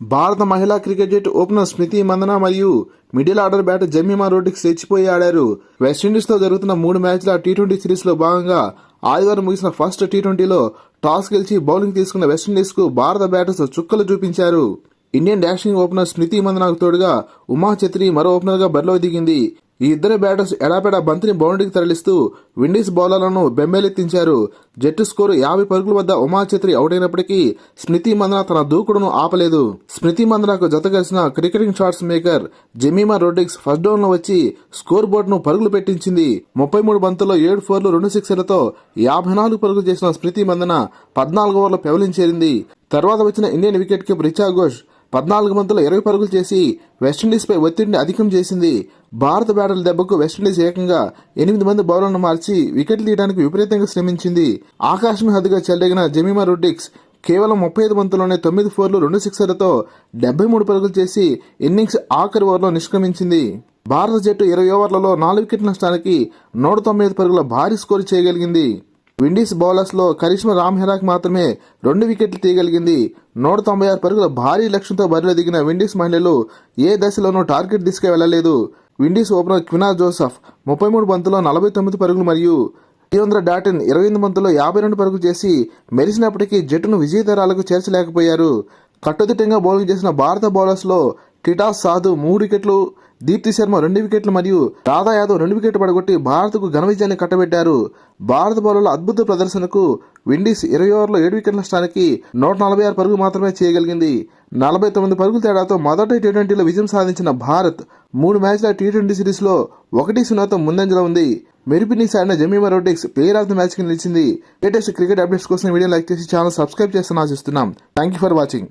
భారత మహిళా క్రికెట్ జట్టు ఓపెనర్ స్మృతి మందన మరియు మిడిల్ ఆర్డర్ బ్యాటర్ జమీమా రోడ్డుకి రెచ్చిపోయి ఆడారు. వెస్టిండీస్తో జరుగుతున్న మూడు మ్యాచ్ల టీ ట్వంటీ సిరీస్లో భాగంగా ఆదివారం ముగిసిన ఫస్ట్ టీ ట్వంటీలో టాస్ గెలిచి బౌలింగ్ తీసుకున్న వెస్టిండీస్కు భారత బ్యాటర్స్ చుక్కలు చూపించారు. ఇండియన్ డాషింగ్ ఓపెనర్ స్మృతి మందనకు తోడుగా ఉమా ఛత్రి మరో ఓపెనర్గా బరిలో దిగింది. ఈ ఇద్దరు బ్యాటర్స్ ఎడాపెడా బంతిని బౌండరీకి తరలిస్తూ విండీస్ బౌలర్లను బెంబేలెత్తించారు. జట్టు స్కోరు యాభై పరుగుల వద్ద ఉమా ఛత్రి అవుట్ అయినప్పటికీ స్మృతి మందన తన దూకుడును ఆపలేదు. స్మృతి మందనకు జతకలిసిన cricketing shots maker Jemimah Rodrigues first డౌన్లో వచ్చి స్కోర్ బోర్డును పరుగులు పెట్టించింది. ముప్పై మూడు బంతుల్లో ఏడు ఫోర్లు రెండు సిక్సర్లతో యాభై నాలుగు పరుగులు చేసిన స్మృతి మందన పద్నాలుగు ఓవర్లు పెవలించేరింది. తర్వాత వచ్చిన Indian wicket keeper Richa Ghosh పద్నాలుగు మందుల ఇరవై పరుగులు చేసి వెస్టిండీస్పై ఒత్తిడిని అధికం చేసింది. భారత బ్యాటర్ల దెబ్బకు వెస్టిండీస్ ఏకంగా ఎనిమిది మంది బౌలర్లను మార్చి వికెట్లు తీయడానికి విపరీతంగా శ్రమించింది. ఆకాశం హద్దుగా చెలరేగిన జమీమా రొడ్డిక్స్ కేవలం ముప్పై ఐదు బంతుల్లోనే తొమ్మిది ఫోర్లు రెండు సిక్సర్లతో డెబ్బై మూడు పరుగులు చేసి ఇన్నింగ్స్ ఆఖరి ఓవర్లో నిష్క్రమించింది. భారత జట్టు ఇరవై ఓవర్లలో నాలుగు వికెట్ల నష్టానికి నూట తొంభై ఐదు పరుగుల భారీ స్కోరు చేయగలిగింది. విండీస్ బౌలర్స్లో కరిష్మా రామ్ హెరాక్ మాత్రమే రెండు వికెట్లు తీయగలిగింది. నూట తొంభై ఆరు పరుగుల భారీ లక్ష్యంతో బరిలో దిగిన విండీస్ మహిళలు ఏ దశలోనూ టార్గెట్ దిశగా వెళ్ళలేదు విండీస్ ఓపెనర్ క్వినా జోసఫ్ ముప్పై మూడు బంతుల్లో నలభై తొమ్మిది పరుగులు మరియు తీవ్ర డాటిన్ ఇరవై ఎనిమిది బంతుల్లో యాభై రెండు పరుగులు చేసి మెరిసినప్పటికీ జట్టును విజయతరాలకు చేర్చలేకపోయారు. కట్టుదిట్టంగా బౌలింగ్ చేసిన భారత బౌలర్స్లో టిటాస్ సాధు మూడు వికెట్లు దీప్తి శర్మ రెండు వికెట్లు మరియు రాధా యాదవ్ రెండు వికెట్లు పడగొట్టి భారత్కు ఘన విజయాన్ని కట్టబెట్టారు. భారత బౌలర్ల అద్భుత ప్రదర్శనకు విండీస్ ఇరవై ఓవర్లో ఏడు వికెట్ల నష్టానికి నూట నలభై ఆరు పరుగులు మాత్రమే చేయగలిగింది. నలభై తొమ్మిది పరుగుల తేడాతో మొదటి టీ ట్వంటీలో విజయం సాధించిన భారత్ మూడు మ్యాచ్ల టీ ట్వంటీ సిరీస్లో ఒకటి సున్నాతో ముందంజలో ఉంది. మెరుపిని ఆడిన Jemimah Rodrigues player of the మ్యాచ్కి నిలిచింది. లేటెస్ట్ క్రికెట్ అప్డేట్స్ కోసం వీడియో లైక్ చేసి ఛానల్ సబ్స్క్రైబ్ చేస్తున్నా ఆశిస్తున్నాం. Thank you for watching.